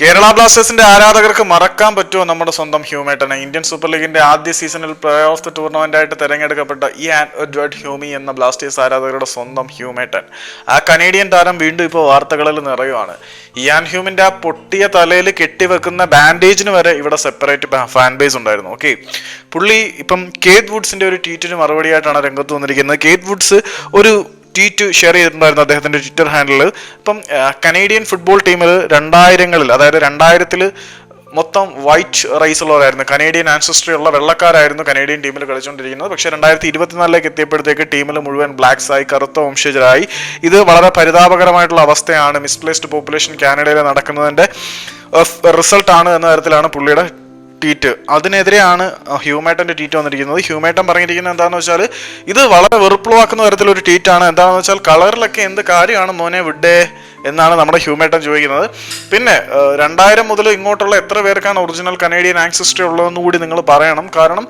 കേരള ബ്ലാസ്റ്റേഴ്സിന്റെ ആരാധകർക്ക് മറക്കാൻ പറ്റുമോ നമ്മുടെ സ്വന്തം ഹ്യൂമേട്ടനെ? ഇന്ത്യൻ സൂപ്പർ ലീഗിന്റെ ആദ്യ സീസണിൽ പ്ലേ ഓഫ് ദ ടൂർണമെന്റ് ആയിട്ട് തിരഞ്ഞെടുക്കപ്പെട്ട ഈ എഡ്വേർഡ് ഹ്യൂമി എന്ന ബ്ലാസ്റ്റേഴ്സ് ആരാധകരുടെ സ്വന്തം ഹ്യൂമേട്ടൻ. ആ കനേഡിയൻ താരം വീണ്ടും ഇപ്പോൾ വാർത്തകളിൽ നിറയുവാണ്. ഇയാൻ ഹ്യൂമിന്റെ ആ പൊട്ടിയ തലയിൽ കെട്ടിവെക്കുന്ന ബാൻഡേജിന് വരെ ഇവിടെ സെപ്പറേറ്റ് ഫാൻ ബേസ് ഉണ്ടായിരുന്നു. ഓക്കെ പുള്ളി ഇപ്പം കേത് വുഡ്സിന്റെ ഒരു ട്വീറ്റിന് മറുപടിയായിട്ടാണ് രംഗത്ത് വന്നിരിക്കുന്നത്. കേത് വുഡ്സ് ഒരു ട്വീറ്റ് ഷെയർ ചെയ്തിട്ടുണ്ടായിരുന്നു അദ്ദേഹത്തിന്റെ ട്വിറ്റർ ഹാൻഡിൽ ഇപ്പം കനേഡിയൻ ഫുട്ബോൾ ടീമിൽ രണ്ടായിരങ്ങളിൽ അതായത് രണ്ടായിരത്തിൽ മൊത്തം വൈറ്റ് റൈസ് ഉള്ളവരായിരുന്നു. കനേഡിയൻ ആൻസസ്ട്രി ഉള്ള വെള്ളക്കാരായിരുന്നു കനേഡിയൻ ടീമിൽ കളിച്ചുകൊണ്ടിരിക്കുന്നത്. പക്ഷേ രണ്ടായിരത്തി ഇരുപത്തിനാലിലേക്ക് എത്തിയപ്പോഴത്തേക്ക് ടീമിൽ മുഴുവൻ ബ്ലാക്സ് ആയി കറുത്ത വംശജരായി. ഇത് വളരെ പരിതാപകരമായിട്ടുള്ള അവസ്ഥയാണ് മിസ്പ്ലേസ്ഡ് പോപ്പുലേഷൻ കാനഡയിൽ നടക്കുന്നതിന്റെ റിസൾട്ടാണ് എന്ന തരത്തിലാണ് പുള്ളിയുടെ ട്വീറ്റ് അതിനെതിരെയാണ് ഹ്യൂമേട്ടന്റെ ട്വീറ്റ് വന്നിരിക്കുന്നത്. ഹ്യൂമേട്ടൻ പറഞ്ഞിരിക്കുന്നത് എന്താണെന്ന് വെച്ചാൽ ഇത് വളരെ വെറുപ്പുളവാക്കുന്ന തരത്തിലൊരു ട്വീറ്റാണ് എന്താണെന്ന് വെച്ചാൽ കളറിലൊക്കെ എന്ത് കാര്യമാണ് മോനെ വിഡേ എന്നാണ് നമ്മുടെ ഹ്യൂമേട്ടൻ ചോദിക്കുന്നത്. പിന്നെ രണ്ടായിരം മുതൽ ഇങ്ങോട്ടുള്ള എത്ര പേർക്കാണ് ഒറിജിനൽ കനേഡിയൻ ആക്സിസ്റ്ററി ഉള്ളതെന്ന് കൂടി നിങ്ങൾ പറയണം. കാരണം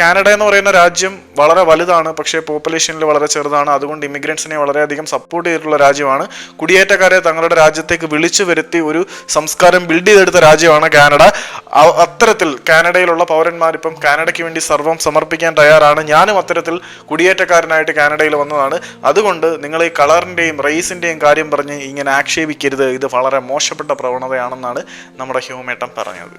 കാനഡ എന്ന് പറയുന്ന രാജ്യം വളരെ വലുതാണ്. പക്ഷേ പോപ്പുലേഷനിൽ വളരെ ചെറുതാണ്. അതുകൊണ്ട് ഇമിഗ്രൻസിനെ വളരെയധികം സപ്പോർട്ട് ചെയ്തിട്ടുള്ള രാജ്യമാണ്. കുടിയേറ്റക്കാരെ തങ്ങളുടെ രാജ്യത്തേക്ക് വിളിച്ചു വരുത്തി ഒരു സംസ്കാരം ബിൽഡ് ചെയ്തെടുത്ത രാജ്യമാണ് കാനഡ. അത്തരത്തിൽ കാനഡയിലുള്ള പൗരന്മാർ ഇപ്പം കാനഡയ്ക്ക് വേണ്ടി സർവം സമർപ്പിക്കാൻ തയ്യാറാണ്. ഞാനും അത്തരത്തിൽ കുടിയേറ്റക്കാരനായിട്ട് കാനഡയിൽ വന്നതാണ്. അതുകൊണ്ട് നിങ്ങൾ ഈ കളറിന്റെയും റേസിന്റെയും കാര്യം പറഞ്ഞ് ഇങ്ങനെ ആക്ഷേപിക്കരുത്. ഇത് വളരെ മോശപ്പെട്ട പ്രവണതയാണെന്നാണ് നമ്മുടെ ഹ്യൂമേട്ടൻ പറഞ്ഞത്.